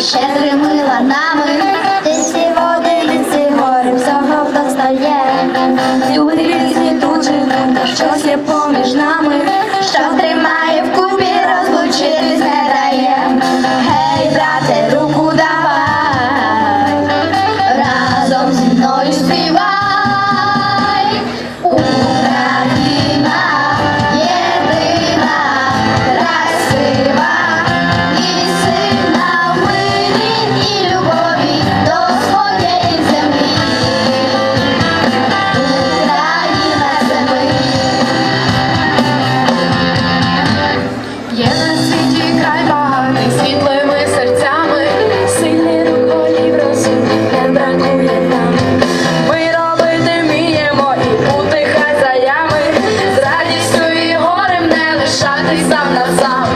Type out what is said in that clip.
щедрими ланами, ліси води, ліси гори, всього достає. Люди різні живуть, щось є поміж нами, що тримає abraçar.